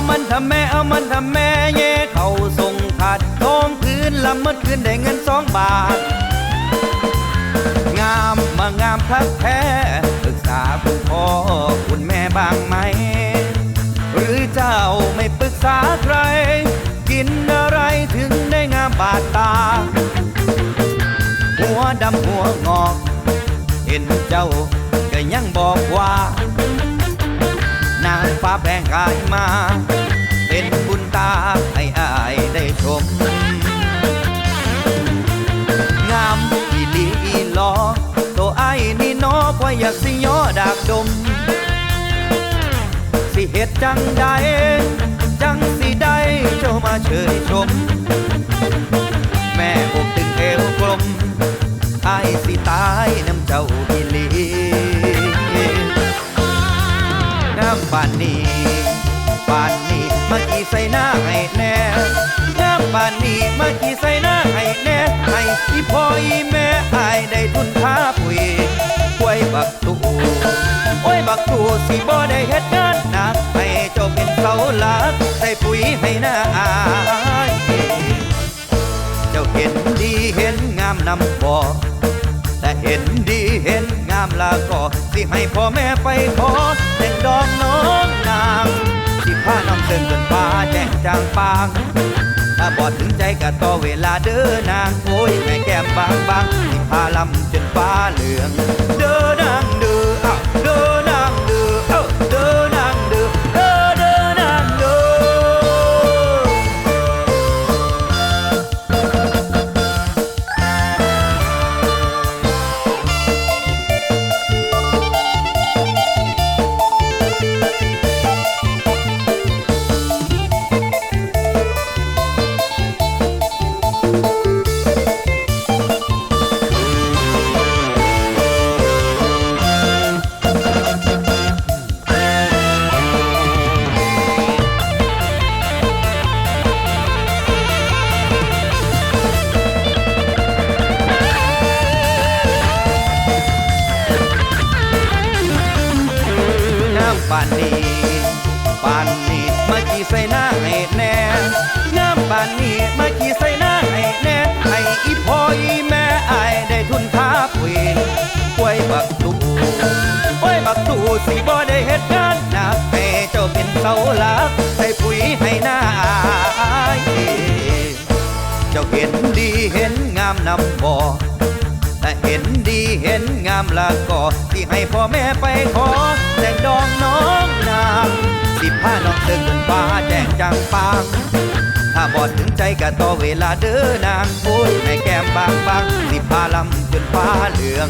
ามันทำแม่เอามันทำแม่แย่เขาส่งขัดท้องคืนลำเมิดคืนได้เงินสองบาท งามมางามทักแท้ปรึกษาคุณพ่อคุณแม่บ้างไหม หรือเจ้าไม่ปรึกษาใคร กินอะไรถึงได้งามบาดตา หัวดำหัวงอก เห็นเจ้าก็ยังบอกว่านางฟ้าแ bèn gái mà ตัวไอ้นี่นอพออยากสิย่อดากดม สิเหตุจังใดจังสิได้เจ้ามาเชยชม แม่อกตึงเอวกลมไอ้สิตายน้ำเจ้าอีหลีงามป่านนี้ปานนี้มากี่ใส่หน้าให้แน่งามป่านนี้มากี่ใส่หน้าให้แน่ให้อีพ่ออีแม่ ทุนท้าปุ๋ยป่วยบักตูโอ้ยบักตูสิบ่ได้เฮ็ดงานหนักให้เจ้าเป็นเสาหลักใส่ปุ๋ยให้หน้าอายเจ้าเห็นดีเห็นงามนำบ่แต่เห็นดีเห็นงามลาก็สิให้พ่อแม่ไปขอแต่งดองน้องนางสิพาน้องเดินจนฟ้าแจ้งจางปาง ถ้าบอดถึงใจก็ต่อเวลาเด้อนางโอ้ยแม่แก้มบางบางที่พาลำจนฟ้าเหลืองานนี้ปานนี้มากี่ใส่หน้าให้แน่น้ำปานนี้มากี่ใส่หน้าให้แน่ให้อีพ่ออีแม่อายได้ทุนท้าปุ๋ยป่วยบักตูป่วยบักตูสิบ่ได้เฮ็ดงานหนักให้เจ้าเป็นเสาหลักใส่ปุ๋ยให้หน้าอายเจ้าเห็นดีเห็นงามนำบ่ ห็นดีเห็นงามละก็ที่ให้พ่อแม่ไปขอแต่งดองน้องนางสิพาน้องเดินจนฟ้าแจงจังปางถ้าบอดถึงใจก็ต่อเวลาเด้อนางโอ้ยแม่แก้มบางบางสิพาลำจนฟ้าเหลือง